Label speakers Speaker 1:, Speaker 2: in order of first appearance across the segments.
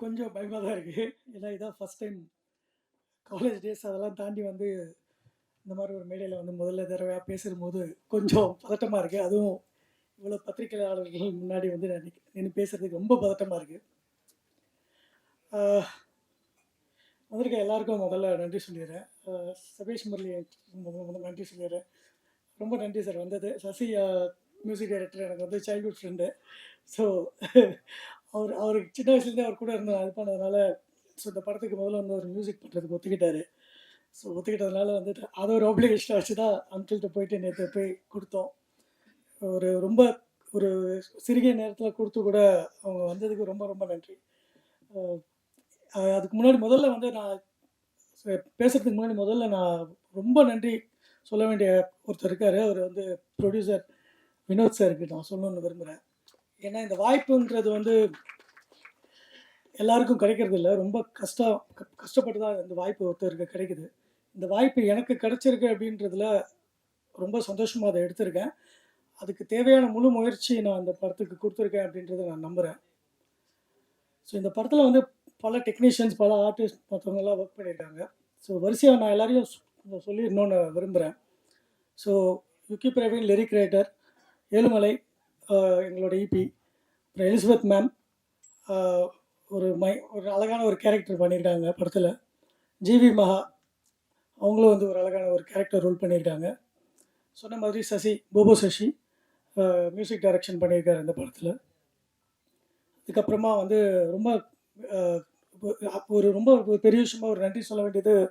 Speaker 1: கொஞ்சம் பயமாக தான் இருக்குது ஏன்னா இதான் ஃபஸ்ட் டைம் காலேஜ் டேஸ் அதெல்லாம் தாண்டி வந்து இந்த மாதிரி ஒரு மேடையில் வந்து முதல்ல தடவையாக பேசும்போது கொஞ்சம் பதட்டமாக இருக்குது அதுவும் இவ்வளோ பத்திரிகையாளர்கள் முன்னாடி வந்து நான் நின்று பேசுகிறதுக்கு ரொம்ப பதட்டமாக இருக்குது வந்திருக்க எல்லாருக்கும் முதல்ல நன்றி சொல்லிடுறேன். சபேஷ் முரளி நன்றி சொல்லிடுறேன். ரொம்ப நன்றி சார். வந்தது சசி மியூசிக் டைரக்டர் எனக்கு வந்து சைல்ட்ஹுட் ஃப்ரெண்டு ஸோ அவர் அவருக்கு சின்ன வயசுலேருந்து அவர் கூட இருந்த அது பண்ணதுனால ஸோ இந்த படத்துக்கு முதல்ல வந்து அவர் மியூசிக் பண்ணுறதுக்கு ஒத்துக்கிட்டாரு. ஸோ ஒத்துக்கிட்டதுனால வந்துட்டு அதை ஒரு ஆப்ளிகேஷனை வச்சு தான் அங்கிள்கிட்ட போயிட்டு நேற்று போய் கொடுத்தோம். ஒரு ரொம்ப ஒரு சிறுகிய நேரத்தில் கொடுத்து கூட அவங்க வந்ததுக்கு ரொம்ப ரொம்ப நன்றி. அதுக்கு முன்னாடி முதல்ல வந்து நான் பேசுகிறதுக்கு முன்னாடி முதல்ல நான் ரொம்ப நன்றி சொல்ல வேண்டிய ஒருத்தர் இருக்கார். அவர் வந்து ப்ரொடியூசர் வினோத் சாருக்கு நான் சொல்லணும்னு விரும்புகிறேன் ஏன்னா இந்த வாய்ப்புன்றது வந்து எல்லாருக்கும் கிடைக்கிறது இல்லை. ரொம்ப கஷ்டம் க- கஷ்டப்பட்டு தான் இந்த வாய்ப்பு ஒருத்தருக்கு கிடைக்குது. இந்த வாய்ப்பு எனக்கு கிடைச்சிருக்கு அப்படின்றதுல ரொம்ப சந்தோஷமாக அதை எடுத்திருக்கேன். அதுக்கு தேவையான முழு முயற்சி நான் அந்த படத்துக்கு கொடுத்துருக்கேன் அப்படின்றத நான் நம்புகிறேன் ஸோ இந்த படத்தில் வந்து பல டெக்னீஷியன்ஸ் பல ஆர்டிஸ்ட் மற்றவங்கெல்லாம் ஒர்க் பண்ணியிருக்காங்க. ஸோ வரிசையாக நான் எல்லாரையும் சொல்லி இன்னொன்று சொல்லிடணும்னு விரும்புகிறேன் so Yugi Praveen lyric writer Ezhumalai எங்களோட இபி அப்புறம் எலிசபெத் மேம் ஒரு மை ஒரு அழகான ஒரு கேரக்டர் பண்ணியிருக்காங்க படத்தில். ஜிவி மகா அவங்களும் வந்து ஒரு அழகான ஒரு கேரக்டர் ரோல் பண்ணியிருக்காங்க சொன்ன மாதிரி சசி போபோ சசி மியூசிக் டைரக்ஷன் பண்ணியிருக்காரு இந்த படத்தில். அதுக்கப்புறமா வந்து ரொம்ப ஒரு- ரொம்ப பெரிய விஷயமா ஒரு நன்றி சொல்ல வேண்டியது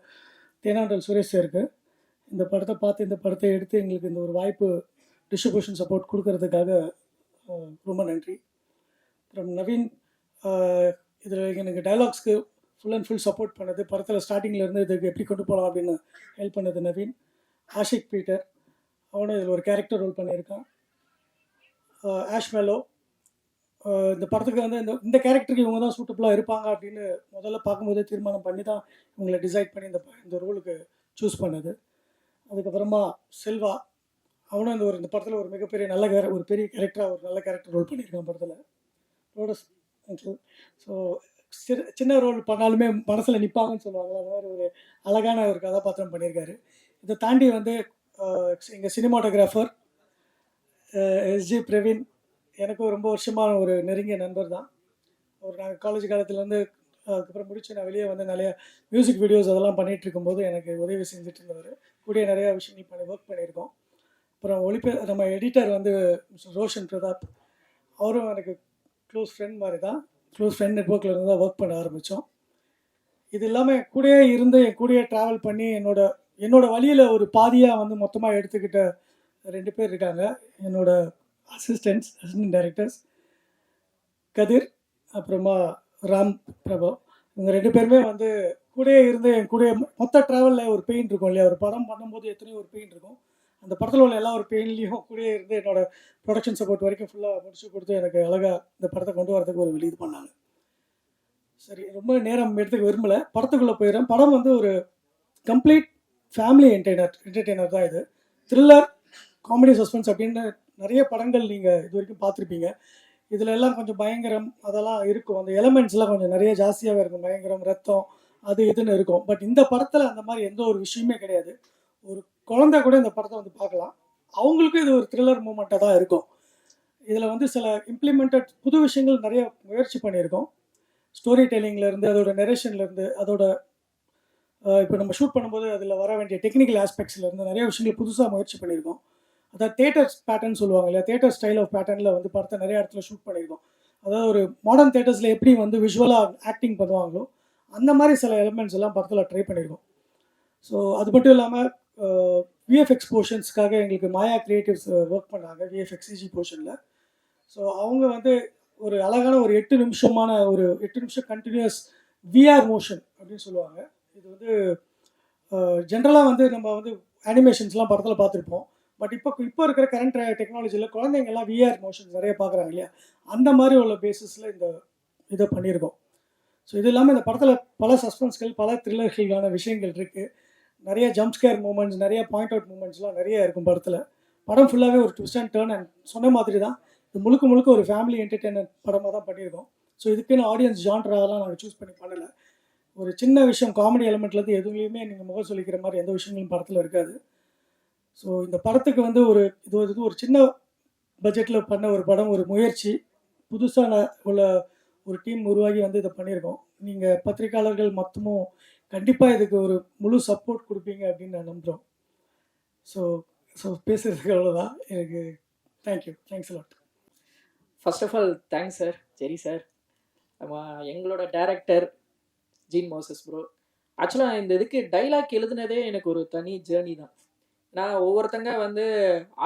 Speaker 1: தேனாண்டல் சுரேஷ் இருக்குது இந்த படத்தை பார்த்து இந்த படத்தை எடுத்து எங்களுக்கு இந்த ஒரு வாய்ப்பு டிஸ்ட்ரிபியூஷன் சப்போர்ட் கொடுக்கறதுக்காக ரொம்ப நன்றி. அப்புறம் நவீன் இதில் எனக்கு டைலாக்ஸ்க்கு ஃபுல் அண்ட் ஃபுல் சப்போர்ட் பண்ணது படத்தில் ஸ்டார்டிங்கில் இருந்து இதுக்கு எப்படி கொண்டு போகலாம் அப்படின்னு ஹெல்ப் பண்ணது நவீன். ஆஷிக் பீட்டர் அவனும் இதில் ஒரு கேரக்டர் ரோல் பண்ணியிருக்கான். ஆஷ் மெலோ இந்த படத்துக்கு வந்து இந்த இந்த கேரக்டருக்கு இவங்க தான் சூட்டபுளாக இருப்பாங்க அப்படின்னு முதல்ல பார்க்கும்போதே தீர்மானம் பண்ணி தான் இவங்களை டிசைட் பண்ணி இந்த இந்த ரோலுக்கு சூஸ் பண்ணது. அதுக்கப்புறமா செல்வா அவனும் இந்த ஒரு இந்த படத்தில் ஒரு மிகப்பெரிய நல்ல கேர ஒரு பெரிய கேரக்டராக ஒரு நல்ல கேரக்டர் ரோல் பண்ணியிருக்கான் படத்தில். ரோடஸ் ஸோ சிறு சின்ன ரோல் பண்ணாலுமே மனசில் நிற்பாங்கன்னு சொல்லுவாங்க அந்த மாதிரி ஒரு அழகான ஒரு கதாபாத்திரம் பண்ணியிருக்காரு. இதை தாண்டி வந்து எங்கள் சினிமாட்டோகிராஃபர் எஸ்ஜி பிரவீன் எனக்கும் ரொம்ப வருஷமான ஒரு நெருங்கிய நண்பர் தான். ஒரு நாங்கள் காலேஜ் காலத்துலேருந்து அதுக்கப்புறம் முடிச்சு நான் வெளியே வந்து நிறைய மியூசிக் வீடியோஸ் அதெல்லாம் பண்ணிகிட்டு இருக்கும்போது எனக்கு உதவி செஞ்சுட்டு இருந்தவர். கூடிய நிறையா விஷயங்கள் பண்ணி ஒர்க் பண்ணியிருக்கோம். அப்புறம் ஒளிப்பே நம்ம எடிட்டர் வந்து ரோஷன் பிரதாப். அவரும் எனக்கு க்ளோஸ் ஃப்ரெண்ட் மாதிரி தான் க்ளோஸ் ஃப்ரெண்ட் நெட்ஒர்க்கில் இருந்து தான் ஒர்க் பண்ண ஆரம்பித்தோம் இது இல்லாமல் கூடயே இருந்து என் கூடயே ட்ராவல் பண்ணி என்னோட என்னோட வழியில் ஒரு பாதியாக வந்து மொத்தமாக எடுத்துக்கிட்ட ரெண்டு பேர் இருக்காங்க. என்னோட அசிஸ்டன்ட்ஸ் அசிஸ்டன்ட் டைரக்டர்ஸ் கதிர் அப்புறமா ராம் பிரபு. இவங்க ரெண்டு பேருமே வந்து கூடயே இருந்து என் கூடயே மொத்த ட்ராவலில் ஒரு பெயின் இருக்கும் இல்லையா? ஒரு படம் பண்ணும்போது எத்தனையோ ஒரு பெயின் இருக்கும். அந்த படத்தில் உள்ள எல்லா ஒரு பெயின்லேயும் கூடயே இருந்து என்னோட ப்ரொடக்ஷன் சப்போர்ட் வரைக்கும் ஃபுல்லாக முடிச்சு கொடுத்து எனக்கு அழகாக இந்த படத்தை கொண்டு வரதுக்கு ஒரு வெளி இது பண்ணாங்க. சரி ரொம்ப நேரம் எடுத்துக்க விரும்பலை. படத்துக்குள்ளே போயிடுறேன். படம் வந்து ஒரு கம்ப்ளீட் ஃபேமிலி என்டர்டைனர் என்டர்டெய்னர் தான் இது. த்ரில்லர் காமெடி சஸ்பென்ஸ் அப்படின்னு நிறைய படங்கள் நீங்கள் இது வரைக்கும் பார்த்துருப்பீங்க. இதில் எல்லாம் கொஞ்சம் பயங்கரம் அதெல்லாம் இருக்கும். அந்த எலமெண்ட்ஸ்லாம் கொஞ்சம் நிறைய ஜாஸ்தியாகவே இருக்கும். பயங்கரம் ரத்தம் அது இதுன்னு இருக்கும். பட் இந்த படத்தில் அந்த மாதிரி எந்த ஒரு விஷயமே கிடையாது. ஒரு குழந்தை கூட இந்த படத்தை வந்து பார்க்கலாம். அவங்களுக்கும் இது ஒரு த்ரில்லர் மூமெண்ட்டாக தான் இருக்கும். இதில் வந்து சில இம்ப்ளிமெண்டட் புது விஷயங்கள் நிறைய முயற்சி பண்ணியிருக்கோம். ஸ்டோரி டெல்லிங்லேருந்து அதோட நெரேஷன்லேருந்து அதோட இப்போ நம்ம ஷூட் பண்ணும்போது அதில் வர வேண்டிய டெக்னிக்கல் ஆஸ்பெக்ட்ஸ்லேருந்து நிறைய விஷயங்கள் புதுசாக முயற்சி பண்ணியிருக்கோம். அதாவது தேட்டர் பேட்டர்ன் சொல்லுவாங்க இல்லையா? தேட்டர் ஸ்டைல் ஆஃப் பேட்டர்னில் வந்து படத்தை நிறைய இடத்துல ஷூட் பண்ணியிருக்கோம். அதாவது ஒரு மாடர்ன் தேட்டர்ஸில் எப்படி வந்து விஷுவலாக ஆக்டிங் பண்ணுவாங்களோ அந்த மாதிரி சில எலிமெண்ட்ஸ் எல்லாம் படத்தில் ட்ரை பண்ணியிருக்கோம். ஸோ அது மட்டும் இல்லாமல் விஎஃப்எக்ஸ் போர்ஷன்ஸ்க்காக எங்களுக்கு மாயா கிரியேட்டிவ்ஸ் ஒர்க் பண்ணாங்க விஎஃப்எக்ஸிஜி போர்ஷனில் ஸோ அவங்க வந்து ஒரு அழகான ஒரு எட்டு நிமிஷமான ஒரு எட்டு நிமிஷம் கண்டினியூஸ் விஆர் மோஷன் அப்படின்னு சொல்லுவாங்க. இது வந்து ஜென்ரலாக வந்து நம்ம வந்து அனிமேஷன்ஸ்லாம் படத்தில் பார்த்துருப்போம். பட் இப்போ இப்போ இருக்கிற கரண்ட் டெக்னாலஜியில் குழந்தைங்கள்லாம் விஆர் மோஷன்ஸ் நிறைய பார்க்குறாங்க இல்லையா? அந்த மாதிரி உள்ள பேசிஸில் இந்த இதை பண்ணியிருக்கோம். ஸோ இது இல்லாமல் இந்த படத்தில் பல சஸ்பென்ஸ்கள் பல த்ரில்லர்களான விஷயங்கள் இருக்குது நிறைய ஜம்ப் ஸ்கேர் மூமெண்ட்ஸ் நிறைய பாயிண்ட் அவுட் மூமெண்ட்ஸ்லாம் நிறைய இருக்கும் படத்தில். படம் ஃபுல்லாகவே ஒரு ட்விஸ்ட் அண்ட் டேர்ன் அண்ட் சொன்ன மாதிரி தான் இது முழுக்க முழுக்க ஒரு ஃபேமிலி என்டர்டெயின்மெண்ட் படமாக தான் பண்ணியிருக்கோம் ஸோ இதுக்குன்னு ஆடியன்ஸ் ஜான்ராலாம் நாங்கள் சூஸ் பண்ணி பண்ணலை. ஒரு சின்ன விஷயம் காமெடி எலமெண்ட்லேருந்து எதுவுமே நீங்கள் முகம் சொல்லிக்கிற மாதிரி எந்த விஷயங்களும் படத்தில் இருக்காது. ஸோ இந்த படத்துக்கு வந்து ஒரு இது ஒரு இது ஒரு சின்ன பட்ஜெட்டில் பண்ண ஒரு படம் ஒரு முயற்சி. புதுசான உள்ள ஒரு டீம் உருவாகி வந்து இதை பண்ணியிருக்கோம். நீங்கள் பத்திரிக்கையாளர்கள் மொத்தமும் கண்டிப்பாக இதுக்கு ஒரு முழு சப்போர்ட் கொடுப்பீங்க அப்படின்னு நான் நம்புகிறோம் ஸோ ஸோ பேசுகிறதுக்கு அவ்வளோதான் எனக்கு thank you thanks lot
Speaker 2: first of all thanks sir சரி சார் எங்களோட டேரக்டர் ஜீன் மோசஸ் ப்ரோ ஆக்சுவலாக இந்த இதுக்கு டைலாக் எழுதுனதே எனக்கு ஒரு தனி ஜேர்னி தான். நான் ஒவ்வொருத்தங்க வந்து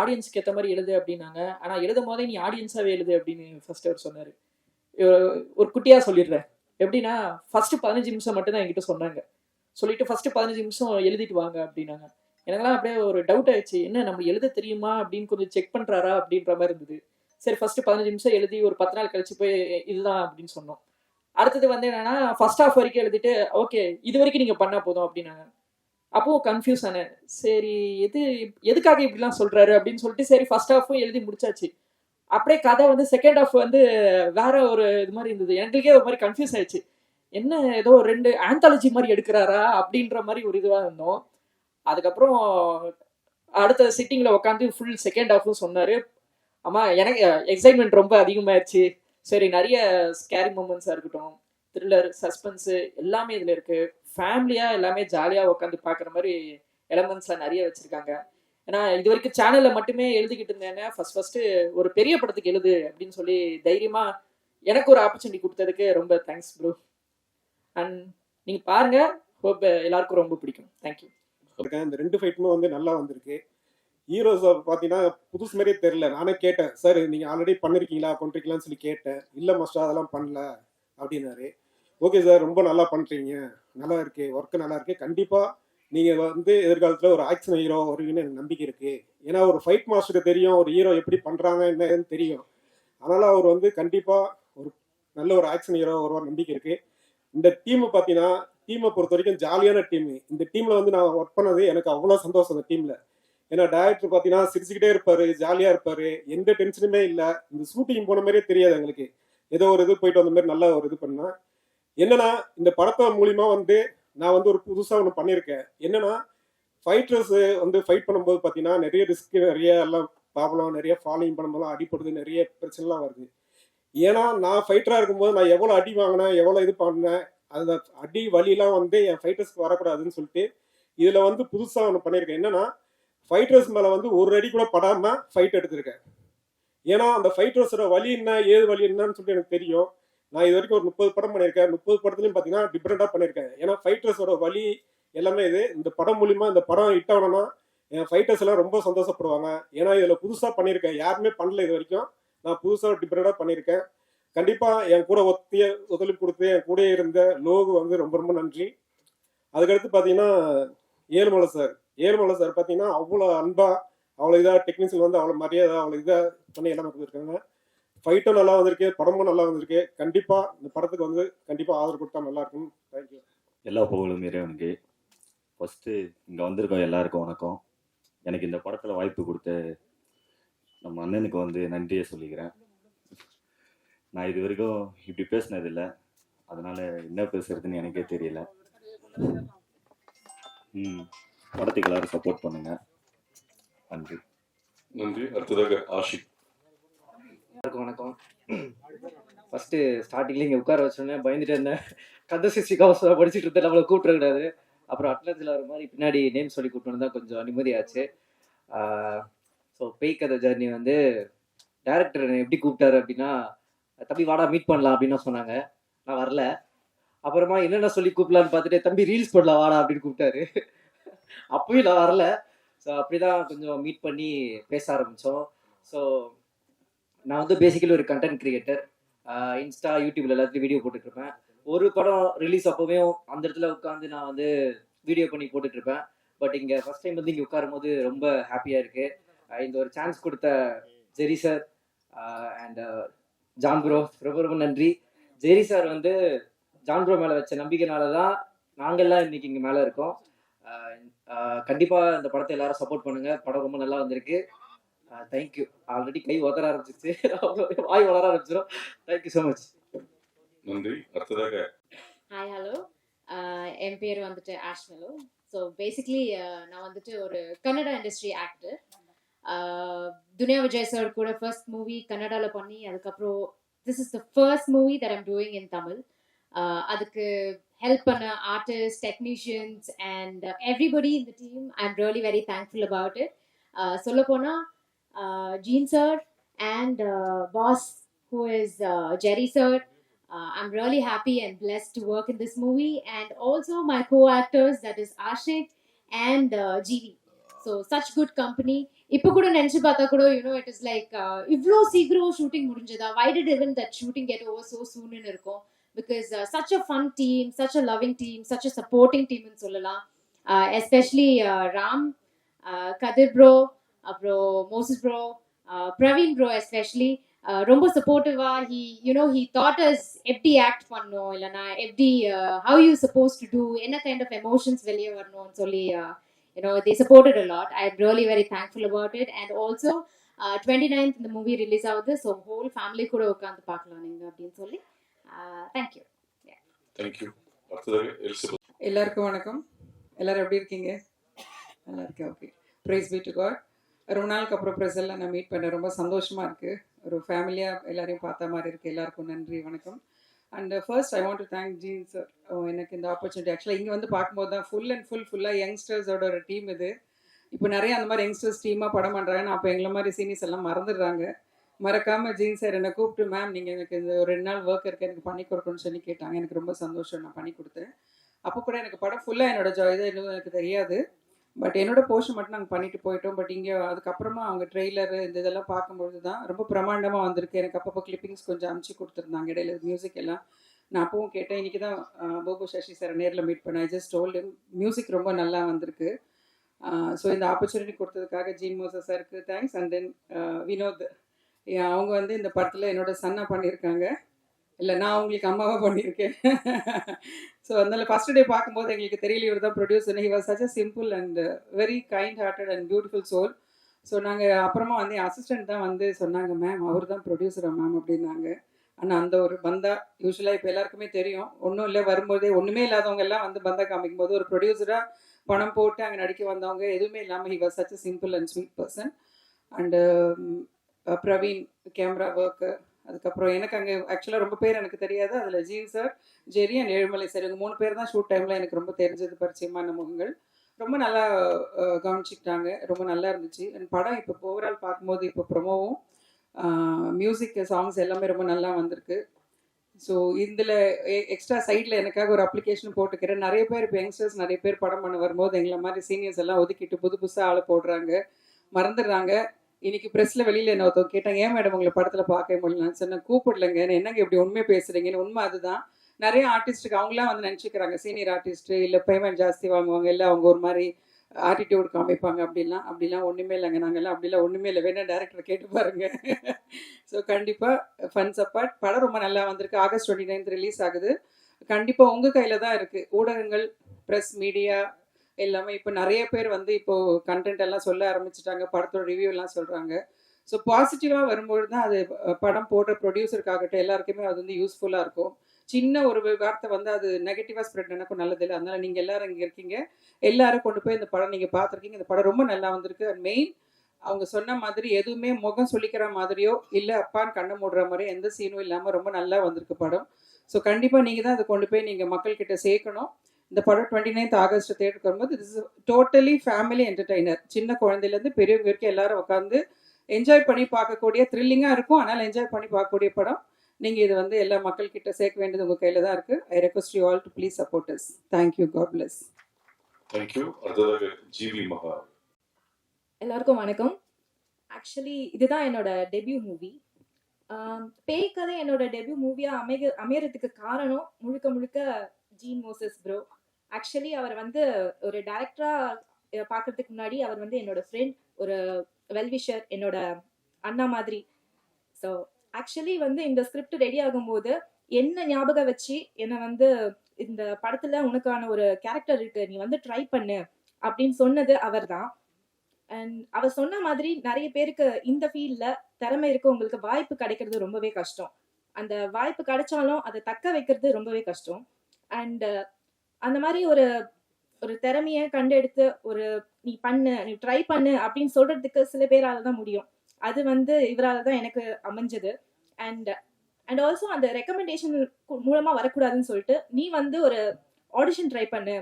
Speaker 2: ஆடியன்ஸ்க்கு ஏற்ற மாதிரி எழுது அப்படின்னாங்க. ஆனால் எழுதும் போதே நீ ஆடியன்ஸாகவே எழுது அப்படின்னு ஃபர்ஸ்ட் அவர் சொன்னார். ஒரு குட்டியாக சொல்லிடுறேன். எப்படின்னா ஃபர்ஸ்ட் பதினஞ்சு நிமிஷம் மட்டும் தான் என்கிட்ட சொன்னாங்க. சொல்லிட்டு ஃபர்ஸ்ட் பதினஞ்சு நிமிஷம் எழுதிட்டு வாங்க அப்படின்னாங்க. எனக்கெல்லாம் அப்படியே ஒரு டவுட் ஆயிடுச்சு. என்ன நம்ம எழுத தெரியுமா அப்படின்னு கொஞ்சம் செக் பண்ணுறாரா அப்படின்ற மாதிரி இருந்தது. சரி ஃபர்ஸ்ட் பதினஞ்சு நிமிஷம் எழுதி ஒரு பத்து நாள் கழிச்சு போய் இதுதான் அப்படின்னு சொன்னோம். அடுத்தது வந்து என்னன்னா ஃபர்ஸ்ட் ஆஃப் வரைக்கும் எழுதிட்டு ஓகே இது வரைக்கும் நீங்க பண்ணா போதும் அப்படின்னாங்க. அப்போ கன்ஃபியூஸ் ஆனேன். சரி எது எதுக்காக இப்படிலாம் சொல்றாரு அப்படின்னு சொல்லிட்டு சரி ஃபர்ஸ்ட் ஹாஃபும் எழுதி முடிச்சாச்சு. அப்படியே கதை வந்து செகண்ட் ஆஃப் வந்து வேற ஒரு இது மாதிரி இருந்தது. எங்களுக்கே ஒரு மாதிரி கன்ஃபியூஸ் ஆயிடுச்சு. என்ன ஏதோ ரெண்டு ஆந்தாலஜி மாதிரி எடுக்கிறாரா அப்படின்ற மாதிரி ஒரு இதுவாக இருந்தோம். அதுக்கப்புறம் அடுத்த சிட்டிங்கில் உட்காந்து ஃபுல் செகண்ட் ஹாஃபும் சொன்னாரு. ஆமாம் எனக்கு எக்ஸைட்மெண்ட் ரொம்ப அதிகமாகிடுச்சு சரி நிறைய ஸ்கேரி மூமெண்ட்ஸாக இருக்கட்டும் த்ரில்லர் சஸ்பென்ஸு எல்லாமே இதில் இருக்குது ஃபேமிலியாக எல்லாமே ஜாலியாக உட்காந்து பார்க்குற மாதிரி எலமெண்ட்ஸ்லாம் நிறைய வச்சுருக்காங்க. ஏன்னா இது வரைக்கும் சேனலில் மட்டுமே எழுதிக்கிட்டு இருந்தேங்க ஃபர்ஸ்ட் ஃபஸ்ட்டு ஒரு பெரிய படத்துக்கு எழுது அப்படின்னு சொல்லி தைரியமாக எனக்கு ஒரு ஆப்பர்ச்சுனிட்டி கொடுத்ததுக்கு ரொம்ப தேங்க்ஸ் ப்ரோ அண்ட் நீங்கள் பாருங்கள் ஹோப் எல்லாருக்கும் ரொம்ப பிடிக்கும். தேங்க்யூ
Speaker 3: இந்த ரெண்டு ஃபைட்டுமே வந்து நல்லா வந்திருக்கு. ஹீரோஸ் பார்த்தீங்கன்னா புதுசு மாதிரியே தெரில நானே கேட்டேன் சார் நீங்கள் ஆல்ரெடி பண்ணிருக்கீங்களா? பண்ணிருக்கீங்களான்னு சொல்லி கேட்டேன். இல்லை மாஸ்டர் அதெல்லாம் பண்ணல. அப்படின்னாரு. ஓகே சார் ரொம்ப நல்லா பண்ணுறீங்க நல்லா இருக்கு. ஒர்க்கு நல்லா இருக்கு. கண்டிப்பாக நீங்கள் வந்து எதிர்காலத்தில் ஒரு ஆக்ஷன் ஹீரோ வருவீங்கன்னு எனக்கு நம்பிக்கை இருக்கு. ஏன்னா ஒரு ஃபைட் மாஸ்டருக்கு தெரியும் ஒரு ஹீரோ எப்படி பண்ணுறாங்க என்னன்னு தெரியும். அதனால் அவர் வந்து கண்டிப்பாக ஒரு நல்ல ஒரு ஆக்ஷன் ஹீரோ வருவார் நம்பிக்கை இருக்கு. இந்த டீம் பார்த்தீங்கன்னா டீமை பொறுத்த வரைக்கும் ஜாலியான டீம் இந்த டீமில் வந்து நான் ஒர்க் பண்ணது எனக்கு அவ்வளோ சந்தோஷம் அந்த டீமில் ஏன்னா டேரக்டர் பார்த்தீங்கன்னா சிரிச்சுக்கிட்டே இருப்பாரு ஜாலியாக இருப்பாரு. எந்த டென்ஷனுமே இல்லை. இந்த ஷூட்டிங் போன மாதிரியே தெரியாது எங்களுக்கு. ஏதோ ஒரு இது போயிட்டு வந்த மாதிரி நல்ல ஒரு இது பண்ணா. என்னன்னா இந்த படத்தை மூலியமா வந்து நான் வந்து ஒரு புதுசாக ஒன்று பண்ணியிருக்கேன் என்னன்னா ஃபைட்டர்ஸு வந்து ஃபைட் பண்ணும்போது பார்த்தீங்கன்னா நிறைய ரிஸ்க் நிறைய எல்லாம் ப்ராப்ளம் நிறைய ஃபாலோயிங் பண்ணும்போது அடிப்படுது நிறைய பிரச்சனைலாம் வருது. ஏன்னா நான் ஃபைட்டராக இருக்கும்போது நான் எவ்வளோ அடி வாங்கினேன் எவ்வளோ இது பண்ணேன் அந்த அடி வலியெல்லாம் வந்து என் ஃபைட்டர்ஸ்க்கு வரக்கூடாதுன்னு சொல்லிட்டு இதில் வந்து புதுசாக ஒன்று பண்ணியிருக்கேன் என்னன்னா ஃபைட்டர்ஸ் மேலே வந்து ஒரு அடி கூட படாமல் ஃபைட் எடுத்திருக்கேன். ஏன்னா அந்த ஃபைட்டர்ஸோட வலி என்ன ஏது வலி என்னன்னு சொல்லிட்டு எனக்கு தெரியும். நான் இது வரைக்கும் ஒரு முப்பது படம் பண்ணியிருக்கேன். முப்பது படத்துலையும் பார்த்தீங்கன்னா டிஃப்ரெண்ட்டாக பண்ணியிருக்கேன். ஏன்னா ஃபைட்டர்ஸோட வலி எல்லாமே இது. இந்த படம் மூலிமா இந்த படம் ஹிட் ஆகணும்னா என் ஃபைட்டர்ஸ் எல்லாம் ரொம்ப சந்தோஷப்படுவாங்க. ஏன்னா இதில் புதுசாக பண்ணியிருக்கேன். யாருமே பண்ணல இது வரைக்கும். நான் புதுசாக டிஃப்ரெண்ட்டாக பண்ணியிருக்கேன். கண்டிப்பாக என் கூட ஒத்திய ஒத்துழைப்பு கொடுத்து என் கூட இருந்த லோகு வந்து ரொம்ப ரொம்ப நன்றி. அதுக்கடுத்து பார்த்தீங்கன்னா ஏழுமலை சார். ஏழுமலை சார் பார்த்தீங்கன்னா அவ்வளோ அன்பாக அவ்வளோ இதாக டெக்னீஷியன் வந்து அவ்வளோ மரியாதை அவ்வளோ இதாக பண்ணி எல்லாமே கொடுத்துருக்காங்க. ஃபைட்டும் நல்லா வந்திருக்கு படமும் நல்லா வந்திருக்கு. கண்டிப்பாக இந்த படத்துக்கு வந்து கண்டிப்பாக ஆதரவு கொடுத்தா நல்லா இருக்கும். தேங்க்யூ
Speaker 4: எல்லா புகழும் இறைவனுக்கு. ஃபஸ்ட்டு இங்கே வந்திருக்கோம் எல்லாருக்கும் வணக்கம். எனக்கு இந்த படத்தில் வாய்ப்பு கொடுத்த நம்ம அண்ணனுக்கு வந்து நன்றியை சொல்லிக்கிறேன். நான் இது வரைக்கும் இப்படி பேசினதில்லை. அதனால் என்ன பேசுறதுன்னு எனக்கே தெரியல. ம் படத்துக்கு எல்லாரும் சப்போர்ட் பண்ணுங்கள் நன்றி.
Speaker 5: நன்றி. அடுத்ததாக ஆஷிக்.
Speaker 6: வணக்கம். ஃபஸ்ட்டு ஸ்டார்டிங்கில் இங்கே உட்கார வச்சோன்னே பயந்துட்டு இருந்தேன். கந்த சிசி கவசம் படிச்சுட்டு இருந்தேன். நம்மளை கூப்பிடக்கூடாது அப்புறம் அட்லத்தில் ஒரு மாதிரி பின்னாடி நேம் சொல்லி கூப்பிட்டு தான் கொஞ்சம் நிம்மதியாச்சு. ஸோ பேய் கதை ஜர்னி வந்து டேரக்டர் என்னை எப்படி கூப்பிட்டாரு அப்படின்னா தம்பி வாடா மீட் பண்ணலாம் அப்படின்னு சொன்னாங்க. நான் வரல. அப்புறமா என்னென்ன சொல்லி கூப்பிடலான்னு பார்த்துட்டு தம்பி ரீல்ஸ் பண்ணலாம் வாடா அப்படின்னு கூப்பிட்டாரு. அப்பயும் நான் வரல. ஸோ அப்படி தான் கொஞ்சம் மீட் பண்ணி பேச ஆரம்பித்தோம் ஸோ நான் வந்து பேசிக்கலி ஒரு கண்டென்ட் கிரியேட்டர் இன்ஸ்டா யூடியூப்ல எல்லாத்துலையும் வீடியோ போட்டுட்ருப்பேன் ஒரு படம் ரிலீஸ் அப்போவே அந்த இடத்துல உட்காந்து நான் வந்து வீடியோ பண்ணி போட்டுட்டு இருப்பேன் பட் இங்கே ஃபர்ஸ்ட் டைம் வந்து இங்கே உட்காரும் போது ரொம்ப ஹாப்பியாக இருக்கு. இந்த ஒரு சான்ஸ் கொடுத்த Jerry sir and John bro ரொம்ப ரொம்ப நன்றி. ஜெரி சார் வந்து ஜான் ப்ரோ மேலே வச்ச நம்பிக்கைனால தான் நாங்கள்லாம் இன்னைக்கு இங்கே மேலே இருக்கோம். கண்டிப்பாக இந்த படத்தை எல்லாரும் சப்போர்ட் பண்ணுங்க. படம் ரொம்ப நல்லா வந்திருக்கு. தேங்க்யூ ஆல்ரெடி கை உதற ஆரம்பிச்சிச்சு வாய் வளர ஆரம்பிச்சிடும் தேங்க்யூ ஸோ மச்
Speaker 5: நன்றி. அடுத்ததாக.
Speaker 7: ஹாய் ஹலோ என் பேர் வந்துட்டு ஆஷ்மெலோ. ஸோ பேசிக்லி நான் வந்துட்டு ஒரு Kannada industry actor Duniya Vijay sir கூட ஃபர்ஸ்ட் மூவி கன்னடாவில் பண்ணி அதுக்கப்புறம் this is the first movie that I'm doing in Tamil அதுக்கு ஹெல்ப் பண்ண ஆர்டிஸ்ட் டெக்னீஷியன்ஸ் அண்ட் எவ்ரிபடி இந்த team I am really very thankful about it சொல்லப்போனால் Jean sir and boss who is Jerry sir Uh, I'm really happy and blessed to work in this movie, and also my co-actors that is Ashik and uh, GV. So such good company. இப்போ கூட நினைச்சு பார்த்தா கூட you know it is like இவ்வளோ சீக்கிரம் shooting முடிஞ்சதா why did even that shooting get over so சூன்னு இருக்கும் because such a fun team such a loving team such a supporting டீம்னு சொல்லலாம் எஸ்பெஷலி ராம் கதிர் ப்ரோ அப்புறம் Moses bro Praveen bro especially Uh, ரொம்ப சப்போர்ட்டிவா he you know he taught us எப்படி act பண்ணணும் இல்லைனா எப்படி how you suppose to do என்ன kind of emotions வெளியே வரணும்னு சொல்லி you know they supported a lot I am really very thankful about it and also twenty ninth இந்த movie release ஆகுது ஸோ ஹோல் ஃபேமிலி கூட உட்காந்து பார்க்கலாம் நீங்கள் அப்படின்னு சொல்லி தேங்க்யூ
Speaker 5: தேங்க்யூ எலிசபெத்
Speaker 8: எல்லாருக்கும் வணக்கம். எல்லாரும் எப்படி இருக்கீங்க? நல்லா இருக்கேன் okay praise be to God ரொம்ப நாளுக்கு அப்புறம் ப்ரெசெல்லாம் நான் மீட் பண்ண ரொம்ப சந்தோஷமா இருக்கு. ஒரு ஃபேமிலியாக எல்லாரையும் பார்த்த மாதிரி இருக்கு. எல்லாருக்கும் நன்றி வணக்கம். And first I want to thank Jean sir எனக்கு இந்த ஆப்பர்ச்சுனிட்டி ஆக்சுவலாக இங்கே வந்து பார்க்கும்போது தான் ஃபுல் அண்ட் ஃபுல் ஃபுல்லாக யங்ஸ்டர்ஸோட ஒரு டீம் இது. இப்போ நிறைய அந்த மாதிரி யங்ஸ்டர்ஸ் டீமாக படம் பண்ணுறாங்க அப்போ எங்களை மாதிரி சீனியர்ஸ் எல்லாம் மறந்துடுறாங்க. மறக்காமல் ஜீன் சார் என்னை கூப்பிட்டு மேம் நீங்கள் எனக்கு இந்த ஒரு ரெண்டு நாள் ஒர்க் இருக்கு. எனக்கு பண்ணி கொடுக்கணும்னு சொல்லி கேட்டாங்க. எனக்கு ரொம்ப சந்தோஷம். நான் பண்ணி கொடுத்தேன். அப்போ கூட எனக்கு படம் ஃபுல்லாக என்னோட ஜாய் தான். எனக்கு தெரியாது. பட் என்னோட போர்ஷன் மட்டும் நாங்கள் பண்ணிட்டு போயிட்டோம். பட் இங்கே அதுக்கப்புறமா அவங்க ட்ரெய்லர் இந்த இதெல்லாம் பார்க்கும்பொழுது தான் ரொம்ப பிரமாண்டமாக வந்திருக்கு. எனக்கு அப்பப்போ கிளிப்பிங்ஸ் கொஞ்சம் அமுச்சு கொடுத்துருந்தாங்க. இடையில மியூசிக் எல்லாம் நான் அப்பவும் கேட்டேன். இன்னைக்கு தான் போபு சசி சார் நேரில் மீட் பண்ணேன். ஜஸ்ட் டோல்டு மியூசிக் ரொம்ப நல்லா வந்திருக்கு. ஸோ இந்த ஆப்பர்ச்சுனிட்டி கொடுத்ததுக்காக ஜீன் மோசா சாருக்கு தேங்க்ஸ் அண்ட் தென் வினோத் அவங்க வந்து இந்த படத்தில் என்னோட சன்னா பண்ணியிருக்காங்க. இல்லை நான் உங்களுக்கு அம்மாவாக பண்ணியிருக்கேன். ஸோ அதனால் ஃபஸ்ட் டே பார்க்கும்போது எங்களுக்கு தெரியல இவர் தான் producer he was such a simple and very kind hearted and beautiful soul so நாங்கள் அப்புறமா வந்து அசிஸ்டன்ட் தான் வந்து சொன்னாங்க மேம் அவர் தான் ப்ரொடியூசரா மேம் அப்படின்னாங்க. ஆனால் அந்த ஒரு பந்தா யூஸ்வலாக இப்போ எல்லாருக்குமே தெரியும். ஒன்றும் இல்லை வரும்போதே ஒன்றுமே இல்லாதவங்க எல்லாம் வந்து பந்தா காமிக்கும் போது ஒரு ப்ரொடியூசராக பணம் போட்டு அங்கே நடிக்க வந்தவங்க எதுவுமே இல்லாமல் he was such a simple and sweet person and Praveen camera work அதுக்கப்புறம் எனக்கு அங்கே ஆக்சுவலாக ரொம்ப பேர் எனக்கு தெரியாது. அதில் Jean sir Jerry and Ezhumalai sir இவங்க மூணு பேர் தான் ஷூட் டைமில் எனக்கு ரொம்ப தெரிஞ்சது பரிச்சயமான முகங்கள். ரொம்ப நல்லா கவனிச்சிக்கிட்டாங்க கவனிச்சுக்கிட்டாங்க. ரொம்ப நல்லா இருந்துச்சு. அண்ட் படம் இப்போ ஓவரால் பார்க்கும்போது இப்போ ப்ரொமோவும் மியூசிக் சாங்ஸ் எல்லாமே ரொம்ப நல்லா வந்திருக்கு. ஸோ இதில் எக்ஸ்ட்ரா சைடில் எனக்காக ஒரு அப்ளிகேஷன் போட்டுக்கிறேன். நிறைய பேர் இப்போ யங்ஸ்டர்ஸ் நிறைய பேர் படம் பண்ண வரும்போது எங்களை மாதிரி சீனியர்ஸ் எல்லாம் ஒதுக்கிட்டு புது புதுசாக ஆளை போடுறாங்க. மறந்துடுறாங்க. இன்னைக்கு ப்ரெஸ்ஸில் வெளியில் என்ன ஒருத்தவங்க கேட்டாங்க ஏன் மேடம் உங்களை படத்தில் பார்க்க முடியலன்னு சொன்னேன் கூப்பிடலங்க. என்னங்க இப்படி உண்மையை பேசுகிறீங்கன்னு உண்மை அதுதான். நிறைய ஆர்டிஸ்ட்டுக்கு அவங்களாம் வந்து நினச்சிக்கிறாங்க சீனியர் ஆர்டிஸ்ட்டு இல்லை பேமெண்ட் ஜாஸ்தி வாங்குவாங்க இல்லை அவங்க ஒரு மாதிரி ஆட்டிடியூட் காமிப்பாங்க அப்படிலாம் அப்படிலாம் ஒன்றுமே இல்லைங்க. நாங்கள்லாம் அப்படிலாம் ஒன்றுமே இல்லை. வேணா டேரக்டர் கேட்டு பாருங்க. ஸோ கண்டிப்பாக ஃபன்ஸ் அப்பார்ட் படம் ரொம்ப நல்லா வந்திருக்கு. ஆகஸ்ட் டுவெண்ட்டி நைன்த் ரிலீஸ் ஆகுது. கண்டிப்பாக உங்கள் கையில் தான் இருக்குது ஊடகங்கள் ப்ரெஸ் மீடியா எல்லாமே இப்போ நிறைய பேர் வந்து இப்போ கண்டென்ட் எல்லாம் சொல்ல ஆரம்பிச்சிட்டாங்க படத்தோட ரிவ்யூ எல்லாம் சொல்கிறாங்க ஸோ பாசிட்டிவாக வரும்பொழுது தான் அது படம் போடுற ப்ரொடியூசருக்காகட்டும் எல்லாருக்குமே அது வந்து யூஸ்ஃபுல்லாக இருக்கும். சின்ன ஒரு வார்த்தை வந்து அது நெகட்டிவாக ஸ்ப்ரெட் எனக்கும் நல்லதில்லை. அதனால நீங்கள் எல்லாரும் இங்கே இருக்கீங்க. எல்லாரும் கொண்டு போய் இந்த படம் நீங்கள் பார்த்துருக்கீங்க. இந்த படம் ரொம்ப நல்லா வந்திருக்கு. அண்ட் மெயின் அவங்க சொன்ன மாதிரி எதுவுமே முகம் சொல்லிக்கிற மாதிரியோ இல்லை அப்பான்னு கண்ணை மூடுற மாதிரி எந்த சீனும் இல்லாமல் ரொம்ப நல்லா வந்திருக்கு படம். ஸோ கண்டிப்பாக நீங்கள் தான் அதை கொண்டு போய் நீங்கள் மக்கள்கிட்ட சேர்க்கணும். இந்த படம் டுவெண்ட்டி நைன்த் ஆகஸ்ட் தேட்டருக்கு வரும்போது இட்ஸ் டோட்டலி ஃபேமிலி என்டர்டைனர் சின்ன குழந்தையிலேருந்து பெரியவங்க வரைக்கும் எல்லாரும் உட்காந்து என்ஜாய் பண்ணி பார்க்கக்கூடிய த்ரில்லிங்காக இருக்கும். ஆனால் என்ஜாய் பண்ணி பார்க்கக்கூடிய படம். நீங்கள் இது வந்து எல்லா மக்கள்கிட்ட சேர்க்க வேண்டியது உங்கள் கையில் தான் இருக்குது I request you all to please support us thank you God bless
Speaker 5: thank you அடுத்ததாக ஜிவி மகா.
Speaker 9: எல்லாருக்கும் வணக்கம். ஆக்சுவலி இதுதான் என்னோட டெபியூ மூவி பேய் கதை என்னோட டெபியூ மூவியாக அமைக அமையறதுக்கு காரணம் முழுக்க முழுக்க ஜீன் மோசஸ் ப்ரோ ஆக்சுவலி அவர் வந்து ஒரு டேரக்டரா பார்க்கறதுக்கு முன்னாடி அவர் வந்து என்னோட ஃப்ரெண்ட் ஒரு வெல்விஷர் என்னோட அண்ணா மாதிரி. ஸோ ஆக்சுவலி வந்து இந்த ஸ்கிரிப்ட் ரெடி ஆகும்போது என்ன ஞாபகம் வச்சு என்னை வந்து இந்த படத்துல உனக்கான ஒரு கேரக்டர் இருக்கு நீ வந்து ட்ரை பண்ணு அப்படின்னு சொன்னது அவர் தான். அண்ட் அவர் சொன்ன மாதிரி நிறைய பேருக்கு இந்த ஃபீல்டில் திறமை இருக்கவங்களுக்கு வாய்ப்பு கிடைக்கிறது ரொம்பவே கஷ்டம். அந்த வாய்ப்பு கிடைச்சாலும் அதை தக்க வைக்கிறது ரொம்பவே கஷ்டம். அண்ட் uh, அந்த மாதிரி ஒரு ஒரு திறமைய கண்டெடுத்து ஒரு நீ பண்ணு நீ ட்ரை பண்ணு அப்படின்னு சொல்றதுக்கு சில பேரால தான் முடியும். அது வந்து இவரால தான் எனக்கு அமைஞ்சது. அண்ட் அண்ட் ஆல்சோ அந்த ரெக்கமெண்டேஷன் மூலமா வரக்கூடாதுன்னு சொல்லிட்டு நீ வந்து ஒரு ஆடிஷன் ட்ரை பண்ணு.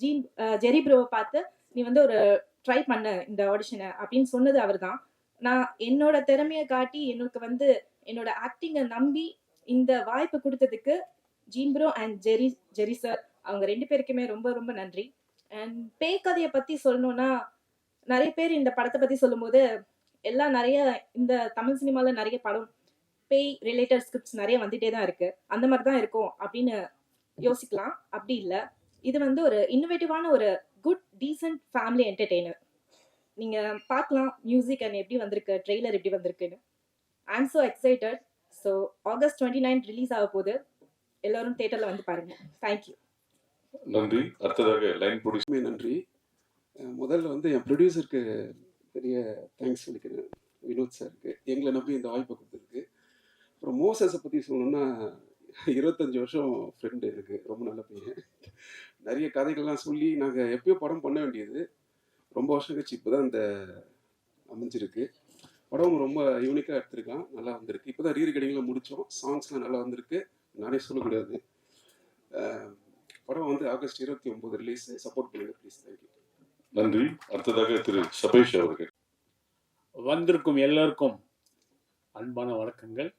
Speaker 9: ஜீன் ஜெரி ப்ரோவை பார்த்து நீ வந்து ஒரு ட்ரை பண்ணு இந்த ஆடிஷனை அப்படின்னு சொன்னது அவர் தான். நான் என்னோட திறமையை காட்டி எனக்கு வந்து என்னோட ஆக்டிங்கை நம்பி இந்த வாய்ப்பு கொடுத்ததுக்கு Jean bro and Jerry Jerry sir அவங்க ரெண்டு பேருக்குமே ரொம்ப ரொம்ப நன்றி. அண்ட் பேய் கதையை பற்றி சொல்லணும்னா நிறைய பேர் இந்த படத்தை பற்றி சொல்லும்போது எல்லாம் நிறைய இந்த தமிழ் சினிமாவில் நிறைய படம் பேய் ரிலேட்டட் ஸ்கிரிப்ட்ஸ் நிறைய வந்துட்டே தான் இருக்கு. அந்த மாதிரி தான் இருக்கும் அப்படின்னு யோசிக்கலாம். அப்படி இல்லை. இது வந்து ஒரு இன்னோவேட்டிவான ஒரு குட் டீசென்ட் ஃபேமிலி என்டர்டெய்னர் நீங்கள் பார்க்கலாம் மியூசிக் அண்ட் எப்படி வந்திருக்கு ட்ரெய்லர் எப்படி வந்திருக்குன்னு. I am so excited so August twenty nine release ஆக போகுது. எல்லாரும் தேட்டரில் வந்து பாருங்க. தேங்க்யூ
Speaker 5: நன்றி. அடுத்ததாக லைன் ப்ரொடியூஸ்
Speaker 10: எல்லாருக்குமே நன்றி. முதல்ல வந்து என் ப்ரொடியூசருக்கு பெரிய தேங்க்ஸ் சொல்லிக்கிறேன் வினோத் சாருக்கு எங்களை நம்பி இந்த வாய்ப்பை கொடுத்துருக்கு அப்புறம் மோசஸை பற்றி சொல்லணும்னா இருபத்தஞ்சி வருஷம் ஃப்ரெண்டு எனக்கு ரொம்ப நல்ல பையன். நிறைய கதைகள்லாம் சொல்லி நாங்கள் எப்பயோ படம் பண்ண வேண்டியது. ரொம்ப வருஷம் கழிச்சு இப்போ தான் இந்த அமைஞ்சிருக்கு. படம் ரொம்ப யூனிக்காக எடுத்திருக்கான். நல்லா வந்திருக்கு. இப்போ தான் ரீரிகடிங்கில் முடித்தோம் சாங்ஸ்லாம் நல்லா வந்திருக்கு. நானே சொல்லக்கூடாது படம் வந்து ஆகஸ்ட் இருபத்தி ஒம்பது ரிலீஸ் சப்போர்ட் பண்ணுங்க ப்ளீஸ் தேங்க்யூ
Speaker 5: நன்றி. அடுத்ததாக திரு சபேஷ் அவர்கள்.
Speaker 11: வந்திருக்கும் எல்லோருக்கும் அன்பான வணக்கங்கள்.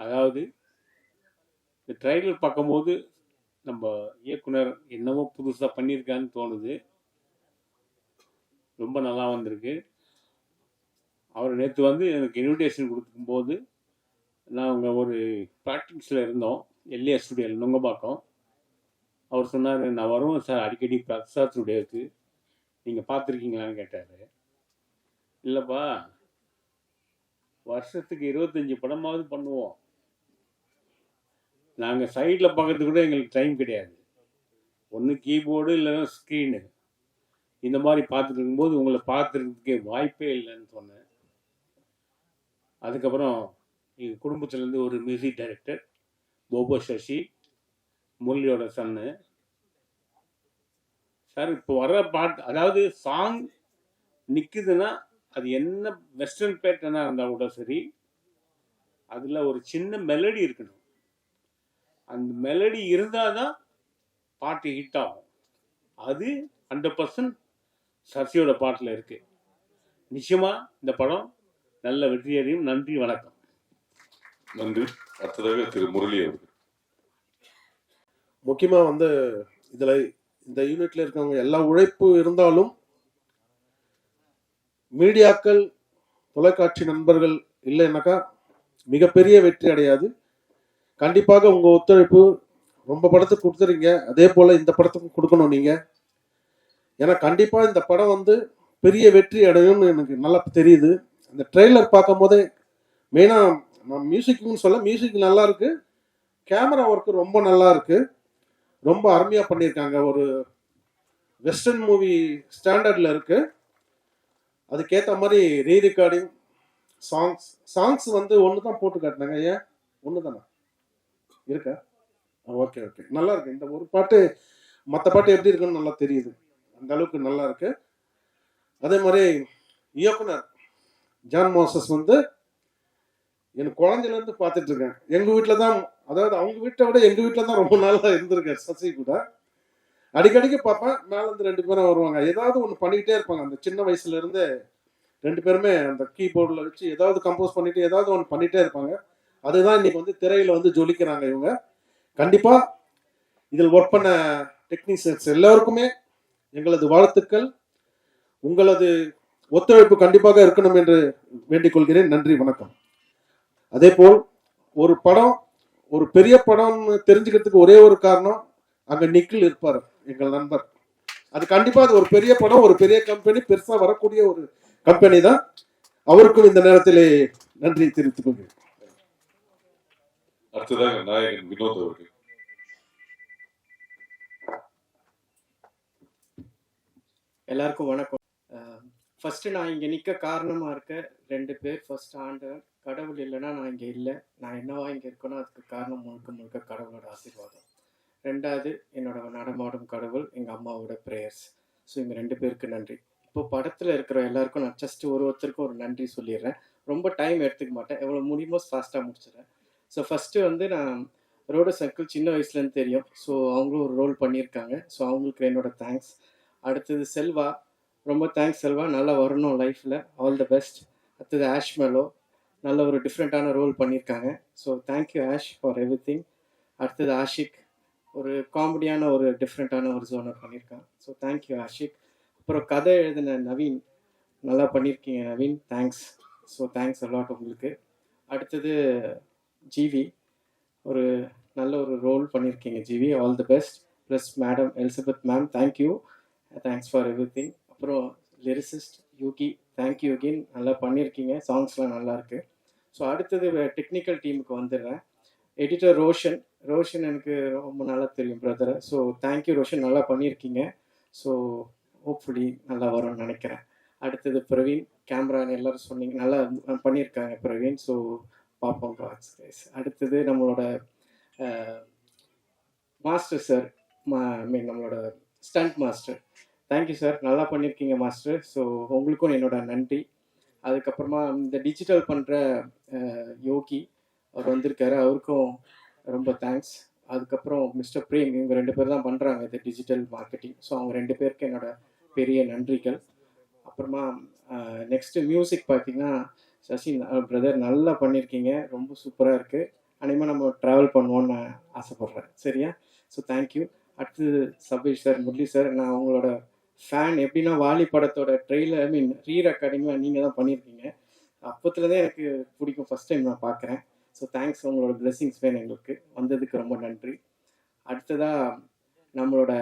Speaker 11: அதாவது இந்த ட்ரைலர் பார்க்கும்போது நம்ம இயக்குனர் என்னவோ புதுசாக பண்ணியிருக்கான்னு தோணுது. ரொம்ப நல்லா வந்திருக்கு. அவர் நேற்று வந்து எனக்கு இன்விடேஷன் கொடுக்கும்போது நாங்கள் ஒரு ப்ராக்டிக்ஸில் இருந்தோம். எல்ஏ ஸ்டுடியோவில் நுங்கம்பாக்கம் அவர் சொன்னார் நான் வருவோம் சார் அடிக்கடி பிரசாத் ஸ்டுடியோவுக்கு நீங்கள் பார்த்துருக்கீங்களான்னு கேட்டார். இல்லைப்பா. வருஷத்துக்கு இருபத்தஞ்சி படமாவது பண்ணுவோம். நாங்கள் சைடில் பார்க்கறதுக்கு கூட எங்களுக்கு டைம் கிடையாது. ஒன்று கீபோர்டு இல்லைன்னா ஸ்க்ரீனு இந்த மாதிரி பார்த்துட்டு இருக்கும்போது உங்களை பார்த்துருக்கிறதுக்கே வாய்ப்பே இல்லைன்னு சொன்னேன். அதுக்கப்புறம் எங்கள் குடும்பத்துலேருந்து ஒரு மியூசிக் டைரக்டர் போபோ சசி முரளியோட சன்னு. சார் இப்போ வர்ற பாட்டு அதாவது சாங் நிற்குதுன்னா அது என்ன வெஸ்டர்ன் பேட்டர்னாக இருந்தால் கூட சரி அதில் ஒரு சின்ன மெலடி இருக்கணும். அந்த மெலடி இருந்தால் தான் பாட்டு ஹிட் ஆகும். அது ஹண்ட்ரட் பர்சன்ட் சசியோட பாட்டில் இருக்குது நிச்சயமாக இந்த படம் நல்ல வெற்றியடையும். நன்றி வணக்கம்.
Speaker 5: நன்றி. அடுத்ததாக திரு முரளி அவர்கள்
Speaker 12: முக்கியமாக வந்து இதில் இந்த யூனிட்ல இருக்கவங்க எல்லா உழைப்பு இருந்தாலும் மீடியாக்கள் தொலைக்காட்சி நண்பர்கள் இல்லைன்னாக்கா மிகப்பெரிய வெற்றி அடையாது. கண்டிப்பாக உங்கள் ஒத்துழைப்பு ரொம்ப படத்துக்கு கொடுத்துறீங்க. அதே போல் இந்த படத்துக்கும் கொடுக்கணும் நீங்கள் ஏன்னா கண்டிப்பாக இந்த படம் வந்து பெரிய வெற்றி அடையும்னு எனக்கு நல்லா தெரியுது. அந்த ட்ரெய்லர் பார்க்கும் போதே மெயினாக மியூசிக்னு சொல்ல மியூசிக் நல்லா இருக்கு கேமரா ஒர்க்கு ரொம்ப நல்லா இருக்கு ரொம்ப அருமையாக பண்ணியிருக்காங்க ஒரு வெஸ்டர்ன் மூவி ஸ்டாண்டர்டில் இருக்கு. அதுக்கேற்ற மாதிரி ரீ ரெக்கார்டிங் சாங்ஸ் சாங்ஸ் வந்து ஒன்று தான் போட்டு காட்டினாங்க. ஏன்? ஒன்று தானே இருக்கா? ஓகே ஓகே நல்லா இருக்கு இந்த ஒரு பாட்டு மற்ற பாட்டு எப்படி இருக்குன்னு நல்லா தெரியுது. அந்த அளவுக்கு நல்லா இருக்கு அதே மாதிரி இயக்குனர் ஜான் மோசஸ் வந்து எனக்கு குழந்தையிலேருந்து பார்த்துட்டு இருக்கேன். எங்கள் வீட்டில் தான் அதாவது அவங்க வீட்டை விட எங்கள் வீட்டில் தான் ரொம்ப நாளாக இருந்திருக்கேன் சசி கூட. அடிக்கடிக்கு பார்ப்பேன் மேலேருந்து ரெண்டு பேரும் வருவாங்க. ஏதாவது ஒன்று பண்ணிக்கிட்டே இருப்பாங்க. அந்த சின்ன வயசுல இருந்தே ரெண்டு பேருமே அந்த கீபோர்டில் வச்சு ஏதாவது கம்போஸ் பண்ணிட்டு ஏதாவது ஒன்று பண்ணிகிட்டே இருப்பாங்க. அதுதான் இன்னைக்கு வந்து திரையில் வந்து ஜொலிக்கிறாங்க இவங்க. கண்டிப்பாக இதில் ஒர்க் பண்ண டெக்னீஷியன்ஸ் எல்லாருக்குமே எங்களது வாழ்த்துக்கள். உங்களது ஒத்துழைப்பு கண்டிப்பாக இருக்கணும் என்று வேண்டிக் கொள்கிறேன். நன்றி வணக்கம். அதே போல் ஒரு படம் ஒரு பெரிய படம்னு தெரிஞ்சுக்கிறதுக்கு ஒரே ஒரு காரணம் அங்க நிக்கில் இருப்பார் எங்கள் நண்பர். அது கண்டிப்பா அது ஒரு பெரிய படம் ஒரு பெரிய கம்பெனி பெருசா வரக்கூடிய ஒரு கம்பெனி தான். அவருக்கும் இந்த நேரத்திலே நன்றி தெரிவித்துக் கொள்கிறேன்.
Speaker 5: அடுத்ததாக நாயகன் வினோத் அவர்கள்.
Speaker 13: எல்லாருக்கும் வணக்கம். ஃபர்ஸ்ட் நான் இங்கே நிற்க காரணமாக இருக்க ரெண்டு பேர் ஃபர்ஸ்ட் ஆண்டவர் கடவுள் இல்லைன்னா நான் இங்கே இல்லை. நான் என்னவா இங்கே இருக்கேனோ அதுக்கு காரணம் முழுக்க முழுக்க கடவுளோட ஆசீர்வாதம். ரெண்டாவது என்னோட நடமாடும் கடவுள் எங்கள் அம்மாவோட ப்ரேயர்ஸ் ஸோ இவங்க ரெண்டு பேருக்கு நன்றி. இப்போ படத்தில் இருக்கிற எல்லாருக்கும் நான் ஜஸ்ட் ஒரு ஒருத்தருக்கும் ஒரு நன்றி சொல்லிடுறேன். ரொம்ப டைம் எடுத்துக்க மாட்டேன். எவ்வளோ முடியுமோ ஃபாஸ்ட்டாக முடிச்சிடுறேன். ஸோ ஃபஸ்ட்டு வந்து நான் ரோட சர்க்கிள் சின்ன வயசுலேருந்து தெரியும். ஸோ அவங்களும் ஒரு ரோல் பண்ணியிருக்காங்க. ஸோ அவங்களுக்கு என்னோட தேங்க்ஸ் அடுத்தது செல்வா. ரொம்ப தேங்க்ஸ் செல்வா. நல்லா வரணும் லைஃப்பில் ஆல் த பெஸ்ட் அடுத்தது ஆஷ்மெலோ. நல்ல ஒரு டிஃப்ரெண்ட்டான ரோல் பண்ணியிருக்காங்க so thank you Ash for everything அடுத்தது ஆஷிக் ஒரு காமெடியான ஒரு டிஃப்ரெண்ட்டான ஒரு ஜோனர் பண்ணியிருக்கான் ஸோ தேங்க்யூ ஆஷிக் அப்புறம் கதை எழுதின நவீன். நல்லா பண்ணியிருக்கீங்க Naveen. Thanks so thanks a lot உங்களுக்கு. அடுத்தது ஜிவி. ஒரு நல்ல ஒரு ரோல் பண்ணியிருக்கீங்க GV. All the best plus madam Elizabeth ma'am thank you thanks for everything அப்புறம் லிரிசிஸ்ட் யூகி தேங்க்யூ யூகின் நல்லா பண்ணியிருக்கீங்க சாங்ஸ்லாம் நல்லாயிருக்கு ஸோ அடுத்தது டெக்னிக்கல் டீமுக்கு வந்துடுறேன். எடிட்டர் ரோஷன் ரோஷன் எனக்கு ரொம்ப நல்லா தெரியும் பிரதரை ஸோ தேங்க்யூ ரோஷன் நல்லா பண்ணியிருக்கீங்க. ஸோ ஹோப்ஃபுல்லி நல்லா வரும்னு நினைக்கிறேன். அடுத்தது பிரவீன். கேமரான்னு எல்லாரும் சொன்னீங்க நல்லா பண்ணியிருக்காங்க பிரவீன். ஸோ பார்ப்போம் காட்ஸ் கைஸ் அடுத்தது நம்மளோட மாஸ்டர் சார் மா மீன் நம்மளோட ஸ்டண்ட் மாஸ்டர் தேங்க்யூ சார் நல்லா பண்ணியிருக்கீங்க மாஸ்டர் ஸோ உங்களுக்கும் என்னோட நன்றி. அதுக்கப்புறமா இந்த டிஜிட்டல் பண்ணுற யோகி அவர் வந்திருக்காரு. அவருக்கும் ரொம்ப தேங்க்ஸ் அதுக்கப்புறம் மிஸ்டர் பிரேம் இவங்க ரெண்டு பேர் தான் பண்ணுறாங்க இந்த டிஜிட்டல் மார்க்கெட்டிங் ஸோ அவங்க ரெண்டு பேருக்கு என்னோட பெரிய நன்றிகள். அப்புறமா நெக்ஸ்ட்டு மியூசிக் பார்த்தீங்கன்னா சசி பிரதர் நல்லா பண்ணியிருக்கீங்க ரொம்ப சூப்பராக இருக்குது அனிமேல் நம்ம ட்ராவல் பண்ணுவோன்னு நான் ஆசைப்பட்றேன். சரியா? ஸோ தேங்க்யூ அடுத்து சபீஷ் சார் முரளி சார் நான் அவங்களோட ஃபேன் எப்படின்னா வாலி படத்தோட ட்ரெய்லர் ஐ மீன் ரீ ரெக்கார்டிங்லாம் நீங்கள் தான் பண்ணியிருக்கீங்க அப்போத்துலேருந்தே எனக்கு பிடிக்கும். ஃபஸ்ட் டைம் நான் பார்க்குறேன் ஸோ தேங்க்ஸ் உங்களோட பிளெஸ்ஸிங்ஸ் வேணும் எங்களுக்கு. வந்ததுக்கு ரொம்ப நன்றி. அடுத்ததாக நம்மளோட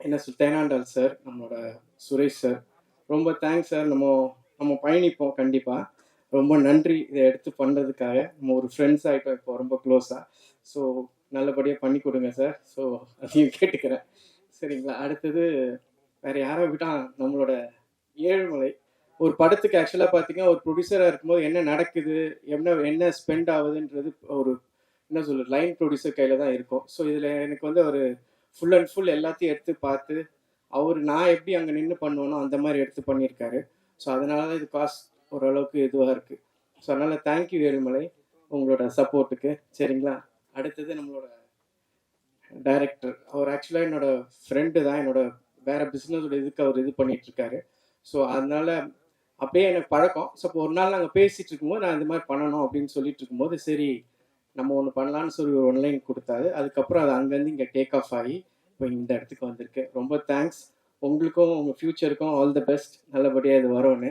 Speaker 13: என்ன சொல் தேனாண்டால் சார் நம்மளோட சுரேஷ் சார் ரொம்ப தேங்க்ஸ் சார் நம்ம நம்ம பயணிப்போம் கண்டிப்பாக ரொம்ப நன்றி இதை எடுத்து பண்ணுறதுக்காக நம்ம ஒரு ஃப்ரெண்ட்ஸ் ஆகிட்டோம் இப்போ ரொம்ப க்ளோஸாக ஸோ நல்லபடியாக பண்ணி கொடுங்க சார் ஸோ அதையும் கேட்டுக்கிறேன். சரிங்களா? அடுத்தது வேறு யாரை விட்டால் நம்மளோட ஏழுமலை. ஒரு படத்துக்கு ஆக்சுவலாக பார்த்தீங்கன்னா ஒரு ப்ரொடியூசராக இருக்கும்போது என்ன நடக்குது என்ன என்ன ஸ்பெண்ட் ஆகுதுன்றது ஒரு என்ன சொல்ல லைன் ப்ரொடியூசர் கையில் தான் இருக்கும். ஸோ இதில் எனக்கு வந்து ஒரு ஃபுல் அண்ட் ஃபுல் எல்லாத்தையும் எடுத்து பார்த்து அவர் நான் எப்படி அங்கே நின்று பண்ணுவேனோ அந்த மாதிரி எடுத்து பண்ணியிருக்காரு. ஸோ அதனால தான் இது காஸ்ட் ஓரளவுக்கு இதுவாக இருக்குது ஸோ அதனால் தேங்க்யூ ஏழுமலை உங்களோட சப்போர்ட்டுக்கு சரிங்களா? அடுத்தது நம்மளோட டைரக்டர் அவர் ஆக்சுவலாக என்னோட ஃப்ரெண்டு தான் என்னோட வேற பிஸ்னஸோட இதுக்கு அவர் இது பண்ணிட்டு இருக்காரு ஸோ அதனால அப்படியே எனக்கு பழக்கம். ஸோ இப்போ ஒரு நாள் நாங்கள் பேசிட்டு இருக்கும்போது நான் இந்த மாதிரி பண்ணணும் அப்படின்னு சொல்லிட்டு இருக்கும்போது சரி நம்ம ஒன்று பண்ணலான்னு சொல்லி ஒரு ஒன்லைன் கொடுத்தாரு. அதுக்கப்புறம் அது அங்கேருந்து இங்கே டேக் ஆஃப் ஆகி இப்போ இந்த இடத்துக்கு வந்திருக்கு. ரொம்ப தேங்க்ஸ் உங்களுக்கும் உங்கள் ஃப்யூச்சருக்கும் ஆல் த பெஸ்ட் நல்லபடியாக இது வரும்னு.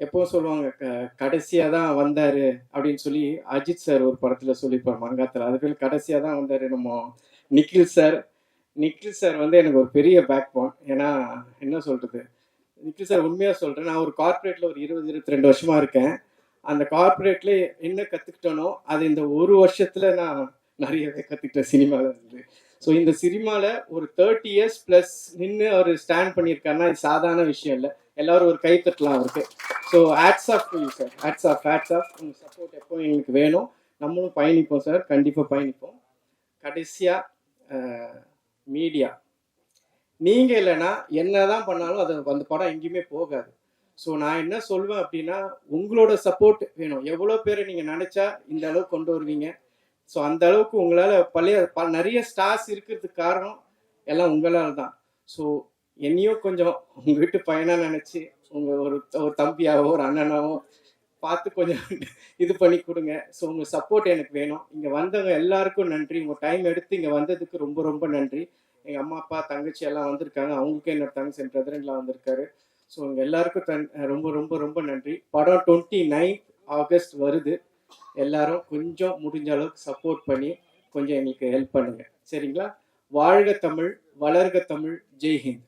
Speaker 13: எப்போவும் சொல்லுவாங்க க கடைசியாக தான் வந்தார் அப்படின்னு சொல்லி அஜித் சார் ஒரு படத்தில் சொல்லியிருப்பார் மங்காத்தில். அதுக்கு கடைசியாக தான் வந்தார் நம்ம நிக்கில் சார் நிக்கில் சார் வந்து எனக்கு ஒரு பெரிய பேக் போன் ஏன்னா என்ன சொல்கிறது நிக்கில் சார் உண்மையாக சொல்கிறேன் நான் ஒரு கார்ப்பரேட்டில் ஒரு இருபது இருபத்தி ரெண்டு வருஷமாக இருக்கேன். அந்த கார்ப்பரேட்டில் என்ன கற்றுக்கிட்டனோ அது இந்த ஒரு வருஷத்தில் நான் நிறையவே கற்றுக்கிட்டேன் சினிமாவில் இருந்து. ஸோ இந்த சினிமாவில் ஒரு தேர்ட்டி இயர்ஸ் ப்ளஸ் நின்று அவர் ஸ்டாண்ட் பண்ணியிருக்காருன்னா இது சாதாரண விஷயம் இல்லை. எல்லாரும் ஒரு கை தட்டலாம் அவருக்கு. So hats off you sir hats off hats off உங்கள் சப்போர்ட் எப்போ எங்களுக்கு வேணும் நம்மளும் பயணிப்போம் சார் கண்டிப்பாக பயணிப்போம். கடைசியாக மீடியா நீங்கள் இல்லைன்னா என்ன தான் பண்ணாலும் அது அந்த படம் எங்கேயுமே போகாது. ஸோ நான் என்ன சொல்வேன் அப்படின்னா உங்களோட சப்போர்ட் வேணும். எவ்வளோ பேரை நீங்கள் நினச்சா இந்த அளவுக்கு கொண்டு வருவீங்க. ஸோ அந்த அளவுக்கு உங்களால் பழைய ப நிறைய ஸ்டார்ஸ் இருக்கிறதுக்கு காரணம் எல்லாம் உங்களால் தான். ஸோ என்னையும் கொஞ்சம் உங்கள் வீட்டு பையனாக நினச்சி உங்கள் ஒரு ஒரு தம்பியாவோ ஒரு அண்ணனாவோ பார்த்து கொஞ்சம் இது பண்ணி கொடுங்க. ஸோ உங்கள் சப்போர்ட் எனக்கு வேணும். இங்கே வந்தவங்க எல்லாருக்கும் நன்றி. உங்கள் டைம் எடுத்து இங்கே வந்ததுக்கு ரொம்ப ரொம்ப நன்றி. எங்கள் அம்மா அப்பா தங்கச்சி எல்லாம் வந்திருக்காங்க. அவங்களுக்கும் என்னோட தங்கச்சி என் பிரதரெல்லாம் வந்திருக்காரு. ஸோ உங்க எல்லாருக்கும் தன் ரொம்ப ரொம்ப ரொம்ப நன்றி. படம் டுவெண்ட்டி நைன் ஆகஸ்ட் வருது. எல்லாரும் கொஞ்சம் முடிஞ்ச அளவுக்கு சப்போர்ட் பண்ணி கொஞ்சம் எங்களுக்கு ஹெல்ப் பண்ணுங்க. சரிங்களா? வாழ்க தமிழ் வளர்க தமிழ். ஜெய்ஹிந்த்